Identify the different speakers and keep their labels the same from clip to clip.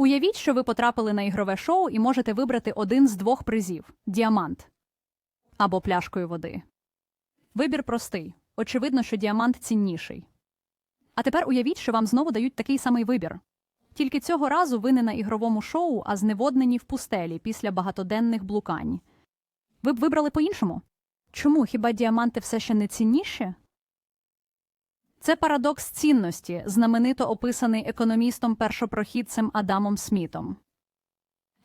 Speaker 1: Уявіть, що ви потрапили на ігрове шоу і можете вибрати один з двох призів діамант або пляшкою води. Вибір простий. Очевидно, що діамант цінніший. А тепер уявіть, що вам знову дають такий самий вибір. Тільки цього разу ви не на ігровому шоу, а зневоднені в пустелі після багатоденних блукань. Ви б вибрали по-іншому? Чому хіба діаманти все ще не цінніші? Це парадокс цінності, знаменито описаний економістом першопрохідцем Адамом Смітом.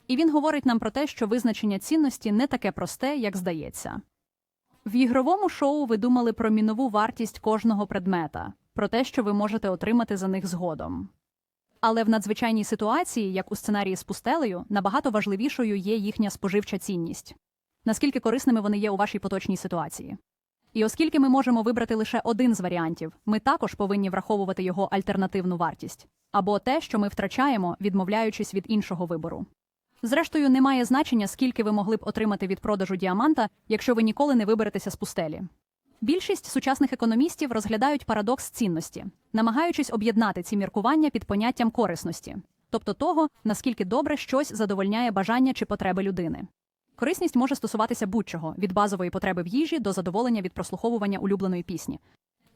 Speaker 1: І він говорить нам про те, що визначення цінності не таке просте, як здається. В ігровому шоу ви думали про мінову вартість кожного предмета, про те, що ви можете отримати за них згодом. Але в надзвичайній ситуації, як у сценарії з пустелею, набагато важливішою є їхня споживча цінність. Наскільки корисними вони є у вашій поточній ситуації. І оскільки ми можемо вибрати лише один з варіантів, ми також повинні враховувати його альтернативну вартість або те, що ми втрачаємо, відмовляючись від іншого вибору. Зрештою, немає значення, скільки ви могли б отримати від продажу діаманта, якщо ви ніколи не виберетеся з пустелі. Більшість сучасних економістів розглядають парадокс цінності, намагаючись об'єднати ці міркування під поняттям корисності, тобто того, наскільки добре щось задовольняє бажання чи потреби людини. Корисність може стосуватися будь-чого від базової потреби в їжі до задоволення від прослуховування улюбленої пісні.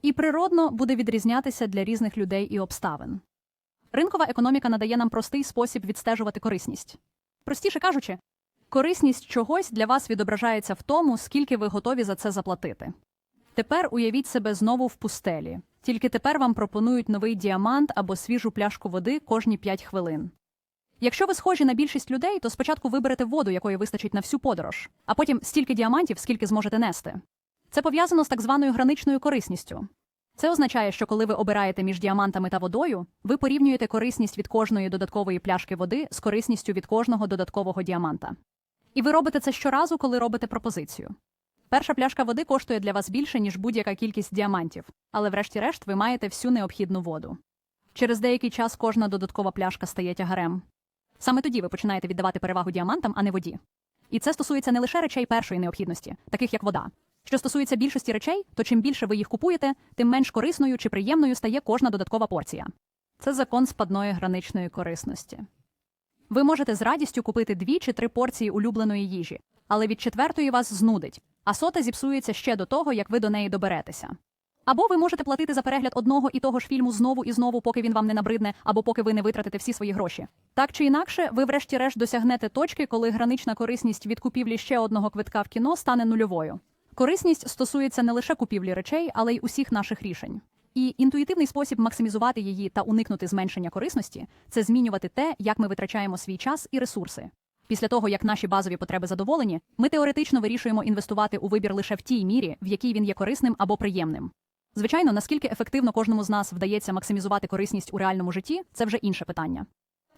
Speaker 1: І природно буде відрізнятися для різних людей і обставин. Ринкова економіка надає нам простий спосіб відстежувати корисність. Простіше кажучи, корисність чогось для вас відображається в тому, скільки ви готові за це заплатити. Тепер уявіть себе знову в пустелі. Тільки тепер вам пропонують новий діамант або свіжу пляшку води кожні 5 хвилин. Якщо ви схожі на більшість людей, то спочатку виберете воду, якої вистачить на всю подорож, а потім стільки діамантів, скільки зможете нести. Це пов'язано з так званою граничною корисністю. Це означає, що коли ви обираєте між діамантами та водою, ви порівнюєте корисність від кожної додаткової пляшки води з корисністю від кожного додаткового діаманта. І ви робите це щоразу, коли робите пропозицію. Перша пляшка води коштує для вас більше, ніж будь-яка кількість діамантів, але врешті-решт ви маєте всю необхідну воду. Через деякий час кожна додаткова пляшка стає тягарем. Саме тоді ви починаєте віддавати перевагу діамантам, а не воді. І це стосується не лише речей першої необхідності, таких як вода. Що стосується більшості речей, то чим більше ви їх купуєте, тим менш корисною чи приємною стає кожна додаткова порція. Це закон спадної граничної корисності. Ви можете з радістю купити дві чи три порції улюбленої їжі, але від четвертої вас знудить, а сота зіпсується ще до того, як ви до неї доберетеся. Або ви можете платити за перегляд одного і того ж фільму знову і знову, поки він вам не набридне, або поки ви не витратите всі свої гроші. Так чи інакше, ви врешті-решт досягнете точки, коли гранична корисність від купівлі ще одного квитка в кіно стане нульовою. Корисність стосується не лише купівлі речей, але й усіх наших рішень. І інтуїтивний спосіб максимізувати її та уникнути зменшення корисності це змінювати те, як ми витрачаємо свій час і ресурси. Після того, як наші базові потреби задоволені, ми теоретично вирішуємо інвестувати у вибір лише в тій мірі, в якій він є корисним або приємним. Звичайно, наскільки ефективно кожному з нас вдається максимізувати корисність у реальному житті, це вже інше питання.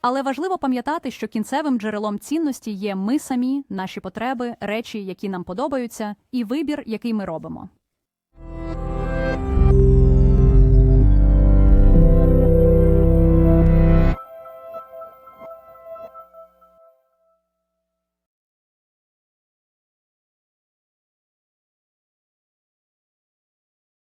Speaker 1: Але важливо пам'ятати, що кінцевим джерелом цінності є ми самі, наші потреби, речі, які нам подобаються, і вибір, який ми робимо.